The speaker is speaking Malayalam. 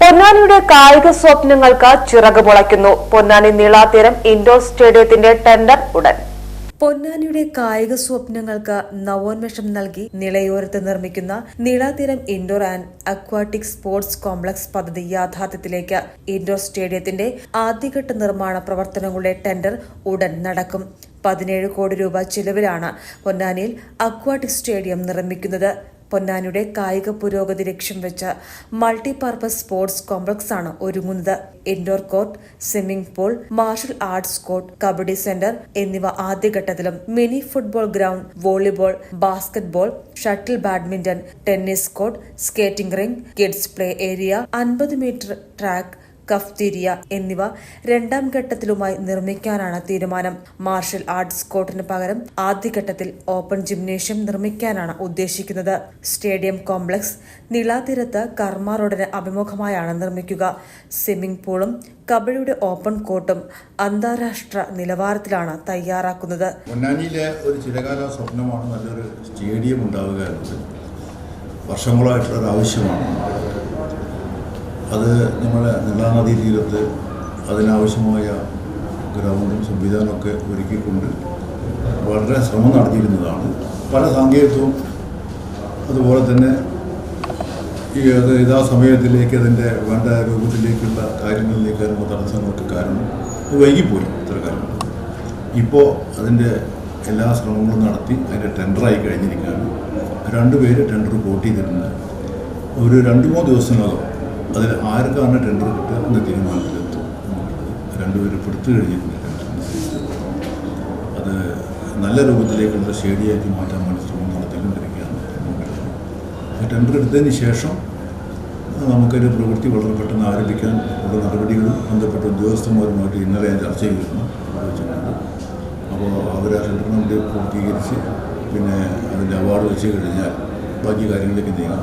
പൊന്നാനിയുടെ കായിക സ്വപ്നങ്ങൾക്ക് ചിറക് പൊളയ്ക്കുന്നു. പൊന്നാനി നീളാതീരം ഇൻഡോർ സ്റ്റേഡിയത്തിന്റെ ടെൻഡർ ഉടൻ. പൊന്നാനിയുടെ കായിക സ്വപ്നങ്ങൾക്ക് നവോന്മേഷം നൽകി നിളയോരത്ത് നിർമ്മിക്കുന്ന Nilatheeram indoor and aquatic sports complex പദ്ധതി യാഥാർത്ഥ്യത്തിലേക്ക് ഇൻഡോർ സ്റ്റേഡിയത്തിന്റെ ആദ്യഘട്ട നിർമ്മാണ പ്രവർത്തനങ്ങളുടെ ടെൻഡർ ഉടൻ നടക്കും. പതിനേഴ് കോടി രൂപ ചിലവിലാണ് പൊന്നാനിയിൽ അക്വാട്ടിക് സ്റ്റേഡിയം നിർമ്മിക്കുന്നത്. പൊന്നാനിയുടെ കായിക പുരോഗതി ലക്ഷ്യം വെച്ച മൾട്ടിപർപ്പസ് സ്പോർട്സ് കോംപ്ലക്സ് ആണ് ഒരുങ്ങുന്നത്. Indoor court swimming pool martial arts court kabaddi centre എന്നിവ ആദ്യഘട്ടത്തിലും mini football ground volleyball basketball shuttle badminton tennis court skating ring kids play area അൻപത് മീറ്റർ ട്രാക്ക് കഫ്തീരിയ എന്നിവ രണ്ടാം ഘട്ടത്തിലുമായി നിർമ്മിക്കാനാണ് തീരുമാനം. മാർഷൽ ആർട്സ് കോർട്ടിന് പകരം ആദ്യഘട്ടത്തിൽ ഓപ്പൺ ജിംനേഷ്യം നിർമ്മിക്കാനാണ് ഉദ്ദേശിക്കുന്നത്. സ്റ്റേഡിയം കോംപ്ലക്സ് നിളാതീരത്ത് കർമ്മ റോഡിന് അഭിമുഖമായാണ് നിർമ്മിക്കുക. സ്വിമ്മിംഗ് പൂളും കബഡിയുടെ ഓപ്പൺ കോർട്ടും അന്താരാഷ്ട്ര നിലവാരത്തിലാണ് തയ്യാറാക്കുന്നത്. പൊന്നാനിയിലെ ഒരു ചിരകാല സ്വപ്നമാണ് നല്ലൊരു സ്റ്റേഡിയം ഉണ്ടാവുക എന്നത്. വർഷങ്ങളായിട്ടുള്ള ആവശ്യമാണ്. അത് നമ്മുടെ നെല്ലാനദീ തീരത്ത് അതിനാവശ്യമായ ഗ്രൗണ്ടും സംവിധാനമൊക്കെ ഒരുക്കിക്കൊണ്ട് വളരെ ശ്രമം നടത്തിയിരുന്നതാണ്. പല സാങ്കേതികത്വവും അതുപോലെ തന്നെ ഈ അത് യഥാ സമയത്തിലേക്ക് അതിന്റെ വേണ്ട രൂപത്തിലേക്കുള്ള കാര്യങ്ങളിലേക്ക് വരുന്ന തടസ്സങ്ങൾക്ക് കാരണം അത് വൈകിപ്പോയി ഇത്ര കാര്യങ്ങൾ ഇപ്പോൾ അതിന്റെ എല്ലാ ശ്രമങ്ങളും നടത്തി അതിന്റെ ടെൻഡറായി കഴിഞ്ഞിരിക്കുകയാണ്. രണ്ടുപേര് ടെൻഡർ വോട്ട് ചെയ്തിട്ടുണ്ട് ഒരു രണ്ട് മൂന്ന് ദിവസത്തിനകം അതിൽ ആർക്കാണ് ടെൻഡർ കിട്ടുക എന്ന തീരുമാനത്തിലെത്തും എന്നുള്ളത് രണ്ടുപേരും പെടുത്തു കഴിഞ്ഞിട്ടുണ്ട് അത് നല്ല രൂപത്തിലേക്കുള്ള ഷേഡിയാക്കി മാറ്റാൻ വേണ്ടി ശ്രമം നടത്തിക്കൊണ്ടിരിക്കുകയാണ്. ടെൻഡർ എടുത്തതിന് ശേഷം നമുക്കൊരു പ്രവൃത്തി വളരെ പെട്ടെന്ന് ആരംഭിക്കാൻ ഉള്ള നടപടികളും ബന്ധപ്പെട്ട ഉദ്യോഗസ്ഥന്മാരുമായിട്ട് ഇന്നലെ ഞാൻ ചർച്ച ചെയ്തിരുന്നു. ആലോചിച്ചിട്ടുണ്ട് അപ്പോൾ അവർ ആ ടെൻഡർ പൂർത്തീകരിച്ച് പിന്നെ അതിന്റെ അവാർഡ് വെച്ച് കഴിഞ്ഞാൽ ബാക്കി കാര്യങ്ങളിലേക്ക് നീങ്ങാം.